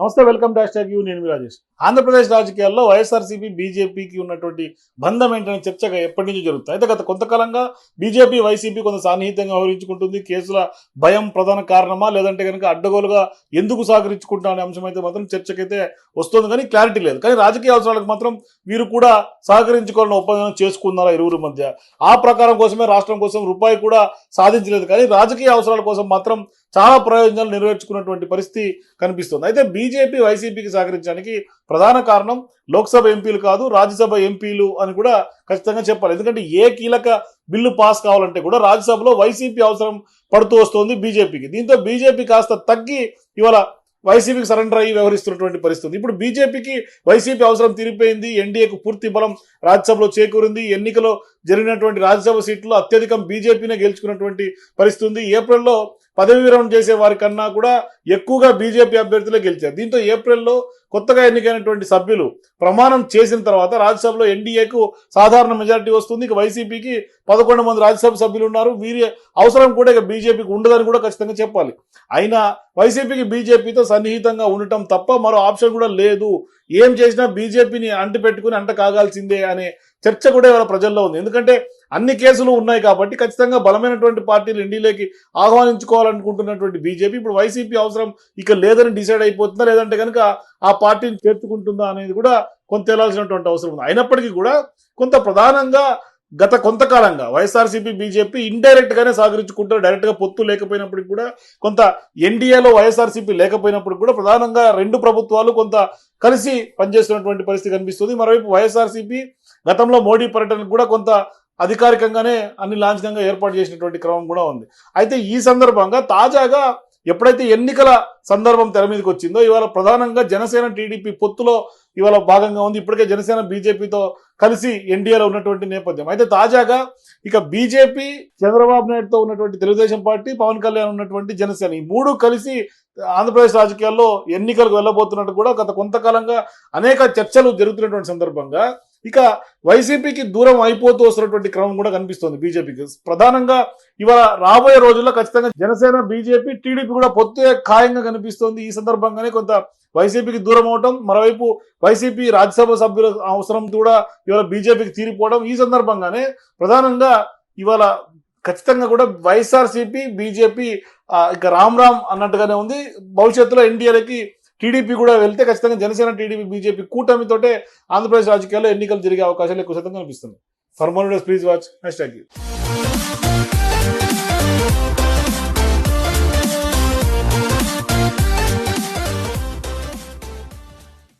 నమస్తే welcome dash tag you నేను రాజేష్. ఆంధ్రప్రదేశ్ రాజకీయాల్లో వైఎస్ఆర్సీపీ బీజేపీకి ఉన్నటువంటి బంధం ఏంటనే చర్చగా ఎప్పటి నుంచి జరుగుతుంది అయితే గత కొంతకాలంగా బీజేపీ వైసీపీ కొంత సాన్నిహితంగా వ్యవహరించుకుంటుంది. కేసుల భయం ప్రధాన కారణమా లేదంటే కనుక అడ్డగోలుగా ఎందుకు సహకరించుకుంటా అనే అంశం అయితే మాత్రం చర్చకైతే వస్తుంది. కానీ క్లారిటీ లేదు. కానీ రాజకీయ అవసరాలకు మాత్రం వీరు కూడా సహకరించుకోవాలని ఒప్పందం చేసుకున్నారా ఇరువురు మధ్య? ఆ ప్రకారం కోసమే రాష్ట్రం కోసం రూపాయి కూడా సాధించలేదు. కానీ రాజకీయ అవసరాల కోసం మాత్రం చాలా ప్రయోజనాలు నెరవేర్చుకున్నటువంటి పరిస్థితి కనిపిస్తుంది. అయితే బీజేపీ వైసీపీకి సహకరించడానికి ప్రధాన కారణం లోక్సభ ఎంపీలు కాదు రాజ్యసభ ఎంపీలు అని కూడా ఖచ్చితంగా చెప్పాలి. ఎందుకంటే ఏ కీలక బిల్లు పాస్ కావాలంటే కూడా రాజ్యసభలో వైసీపీ అవసరం పడుతూ వస్తుంది బీజేపీకి. దీంతో బీజేపీ కాస్త తగ్గి ఇవాళ వైసీపీకి సరెండర్ అయ్యి వ్యవహరిస్తున్నటువంటి పరిస్థితి ఇప్పుడు బీజేపీకి వైసీపీ అవసరం తీరిపోయింది ఎన్డీఏకు పూర్తి బలం రాజ్యసభలో చేకూరింది ఎన్నికలో జరిగినటువంటి రాజ్యసభ సీట్లు అత్యధికం బీజేపీనే గెలుచుకున్నటువంటి పరిస్థితి ఉంది. ఏప్రిల్లో పదవి విరమణ చేసే వారి కన్నా కూడా ఎక్కువగా బీజేపీ అభ్యర్థులే గెలిచారు. దీంతో ఏప్రిల్లో కొత్తగా ఎన్నికైనటువంటి సభ్యులు ప్రమాణం చేసిన తర్వాత రాజ్యసభలో ఎన్డీఏకు సాధారణ మెజారిటీ వస్తుంది. ఇక వైసీపీకి పదకొండు మంది రాజ్యసభ సభ్యులు ఉన్నారు. వీరి అవసరం కూడా ఇక బీజేపీకి ఉండదని కూడా ఖచ్చితంగా చెప్పాలి. అయినా వైసీపీకి బీజేపీతో సన్నిహితంగా ఉండటం తప్ప మరో ఆప్షన్ కూడా లేదు. ఏం చేసినా బీజేపీని అంటు పెట్టుకుని అంట కాగాల్సిందే అనే చర్చ కూడా ఇవాళ ప్రజల్లో ఉంది. ఎందుకంటే అన్ని కేసులు ఉన్నాయి కాబట్టి ఖచ్చితంగా బలమైనటువంటి పార్టీలు ఎన్డీలోకి ఆహ్వానించుకోవాలనుకుంటున్నటువంటి బీజేపీ. ఇప్పుడు వైసీపీ అవసరం ఇక లేదని డిసైడ్ అయిపోతుందా? లేదంటే కనుక ఆ పార్టీని చేర్చుకుంటుందా అనేది కూడా కొంత తేలాల్సినటువంటి అవసరం ఉంది. అయినప్పటికీ కూడా కొంత ప్రధానంగా గత కొంతకాలంగా వైఎస్ఆర్సీపీ బీజేపీ ఇండైరెక్ట్ గానే సహకరించుకుంటారు. డైరెక్ట్గా పొత్తు లేకపోయినప్పటికీ కూడా కొంత ఎన్డీఏలో వైఎస్ఆర్సీపీ లేకపోయినప్పుడు కూడా ప్రధానంగా రెండు ప్రభుత్వాలు కొంత కలిసి పనిచేస్తున్నటువంటి పరిస్థితి కనిపిస్తుంది. మరోవైపు వైఎస్ఆర్సీపీ గతంలో మోడీ పర్యటనకు కూడా కొంత అధికారికంగానే అన్ని లాంఛనంగా ఏర్పాటు చేసినటువంటి క్రమం కూడా ఉంది. అయితే ఈ సందర్భంగా తాజాగా ఎప్పుడైతే ఎన్నికల సందర్భం తెర మీదకి వచ్చిందో ఇవాళ ప్రధానంగా జనసేన టీడీపీ పొత్తులో ఇవాళ భాగంగా ఉంది. ఇప్పటికే జనసేన బీజేపీతో కలిసి ఎన్డీఏలో ఉన్నటువంటి నేపథ్యం. అయితే తాజాగా ఇక బీజేపీ చంద్రబాబు నాయుడుతో ఉన్నటువంటి తెలుగుదేశం పార్టీ పవన్ కళ్యాణ్ ఉన్నటువంటి జనసేన ఈ మూడు కలిసి ఆంధ్రప్రదేశ్ రాజకీయాల్లో ఎన్నికలకు వెళ్ళబోతున్నట్టు కూడా గత కొంతకాలంగా అనేక చర్చలు జరుగుతున్నటువంటి సందర్భంగా ఇక వైసీపీకి దూరం అయిపోతూ వస్తున్నటువంటి క్రమం కూడా కనిపిస్తోంది బీజేపీకి. ప్రధానంగా ఇవాళ రాబోయే రోజుల్లో ఖచ్చితంగా జనసేన బీజేపీ టీడీపీ కూడా పొత్తే ఖాయంగా కనిపిస్తోంది. ఈ సందర్భంగానే కొంత వైసీపీకి దూరం అవటం మరోవైపు వైసీపీ రాజ్యసభ సభ్యుల అవసరం కూడా ఇవాళ బీజేపీకి తీరిపోవడం. ఈ సందర్భంగానే ప్రధానంగా ఇవాళ ఖచ్చితంగా కూడా వైఎస్ఆర్సీపీ బీజేపీ ఇక రామ్ రామ్ అన్నట్టుగానే ఉంది. భవిష్యత్తులో ఎన్డీఏలకి టీడీపీ కూడా వెళ్తే ఖచ్చితంగా జనసేన టీడీపీ బీజేపీ కూటమితోటే ఆంధ్రప్రదేశ్ రాజకీయాల్లో ఎన్నికలు జరిగే అవకాశాలు ఎక్కువ శాతం కనిపిస్తుంది for more please watch hashtag